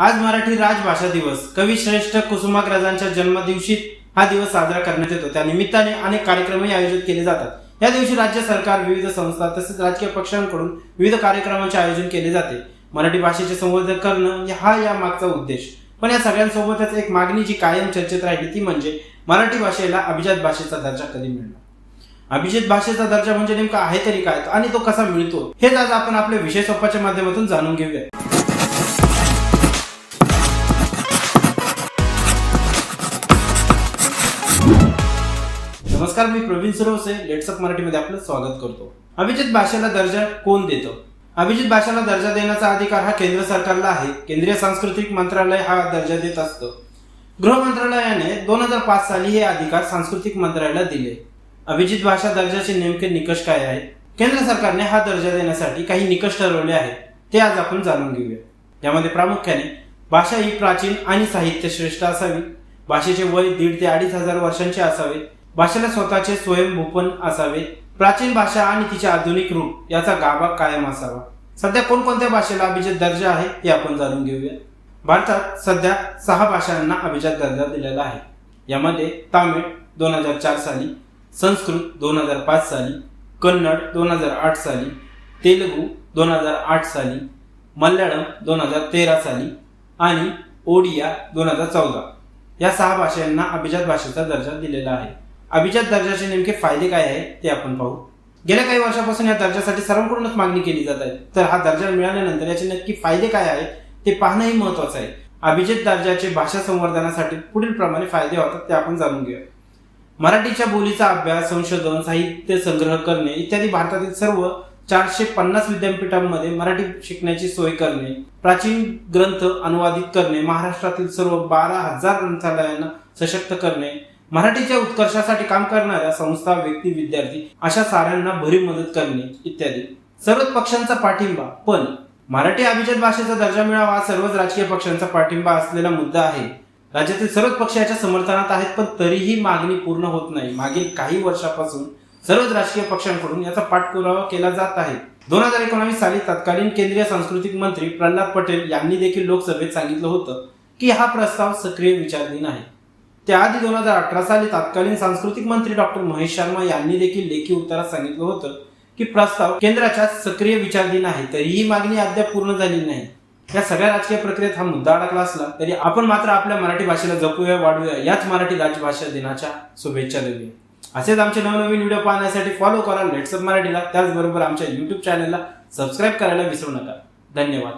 आज मराठी राजभाषा दिवस. कवी श्रेष्ठ कुसुमाग्रजांच्या जन्मदिवशी हा दिवस साजरा करण्यात येतो. त्या निमित्ताने अनेक कार्यक्रमही आयोजित केले जातात. या दिवशी राज्य सरकार विविध संस्था तसेच राजकीय पक्षांकडून विविध कार्यक्रमांचे आयोजन केले जाते. मराठी भाषेचे संवर्धन करणं हा या मागचा उद्देश. पण या सगळ्यांसोबतच एक मागणी जी कायम चर्चेत राहिली ती म्हणजे मराठी भाषेला अभिजात भाषेचा दर्जा कधी मिळणार? अभिजित भाषेचा दर्जा म्हणजे नेमका आहे तरी काय? आणि तो कसा मिळतो? हेच आज आपण आपल्या विषय सोपाच्या माध्यमातून जाणून घेऊया नमस्कार मी प्रवीण सरोसे. लेट्सअप मराठीमध्ये आपलं स्वागत करतो. अभिजित भाषेला दर्जा कोण देतो? अभिजित भाषेला दर्जा देण्याचा अधिकार हा केंद्र सरकारला आहे. केंद्रीय सांस्कृतिक मंत्रालय हा दर्जा देत असतं. गृह मंत्रालयाने दोन हजार पाच साली हे अधिकार सांस्कृतिक मंत्रालयाला दिले. अभिजित भाषा दर्जाचे नेमके निकष काय आहेत? केंद्र सरकारने हा दर्जा देण्यासाठी काही निकष ठरवले आहेत. ते आज आपण जाणून घेऊया. यामध्ये प्रामुख्याने भाषा ही प्राचीन आणि साहित्य श्रेष्ठ असावी. भाषेचे वय दीड ते अडीच हजार वर्षांचे असावे. भाषेला स्वतःचे स्वयंभूपण असावे. प्राचीन भाषा आणि तिचे आधुनिक रूप याचा गाभा कायम असावा. सध्या कोणकोणत्या भाषेला अभिजात दर्जा आहे हे आपण जाणून घेऊया. भारतात सध्या सहा भाषांना अभिजात दर्जा दिलेला आहे. यामध्ये तामिळ दोन हजार चार साली संस्कृत दोन हजार पाच साली कन्नड दोन हजार आठ साली तेलुगू दोन हजार आठ साली मल्याळम दोन हजार तेरा साली आणि ओडिया दोन हजार चौदा. या सहा भाषांना अभिजात भाषेचा दर्जा दिलेला आहे. अभिजात दर्जाचे नेमके फायदे काय आहेत ते आपण पाहू. गेल्या काही वर्षापासून या दर्जासाठी सर्वांकडूनच मागणी केली जात आहे. तर हा दर्जा मिळाल्यानंतर याचे नक्की फायदे काय आहेत ते पाहणंही महत्वाचं आहे. अभिजित दर्जाचे भाषा संवर्धनासाठी पुढील प्रमाणे फायदे होतात ते आपण जाणून घेऊया. मराठीच्या बोलीचा अभ्यास संशोधन साहित्य संग्रह करणे इत्यादी भारतातील सर्व चारशे पन्नास विद्यापीठांमध्ये मराठी शिकण्याची सोय करणे प्राचीन ग्रंथ अनुवादित करणे महाराष्ट्रातील सर्व बारा हजार ग्रंथालयांना सशक्त करणे मराठीच्या उत्कर्षासाठी काम करणाऱ्या संस्था व्यक्ती विद्यार्थी अशा साऱ्यांना भरीव मदत करणे इत्यादी. सर्वच पक्षांचा पाठिंबा पण मराठी अभिजात भाषेचा दर्जा मिळावा हा सर्वच राजकीय पक्षांचा पाठिंबा असलेला मुद्दा आहे. राज्यातील सर्वच पक्ष याच्या समर्थनात आहेत पण तरीही मागणी पूर्ण होत नाही. मागील काही वर्षापासून सर्वच राजकीय पक्षांकडून याचा पाठपुरावा केला जात आहे. दोन हजार एकोणावीस साली तत्कालीन केंद्रीय सांस्कृतिक मंत्री प्रल्हाद पटेल यांनी देखील लोकसभेत सांगितलं होतं की हा प्रस्ताव सक्रिय विचारधीन आहे. त्याआधी दोन हजार अठरा साली तत्कालीन सांस्कृतिक मंत्री डॉक्टर महेश शर्मा यांनी देखील लेखी उत्तरात सांगितलं होतं की प्रस्ताव केंद्राच्या सक्रिय विचारधीन आहे तरीही मागणी अद्याप पूर्ण झालेली नाही. या सगळ्या राजकीय प्रक्रियेत हा मुद्दा अडकला असला तरी आपण मात्र आपल्या मराठी भाषेला जपूया वाढवूया याच मराठी राजभाषा दिनाच्या शुभेच्छा देऊया. असेच आमचे नवनवीन व्हिडिओ पाहण्यासाठी फॉलो करा लेट्सअप मराठीला त्याचबरोबर आमच्या युट्यूब चॅनलला सबस्क्राईब करायला विसरू नका. धन्यवाद.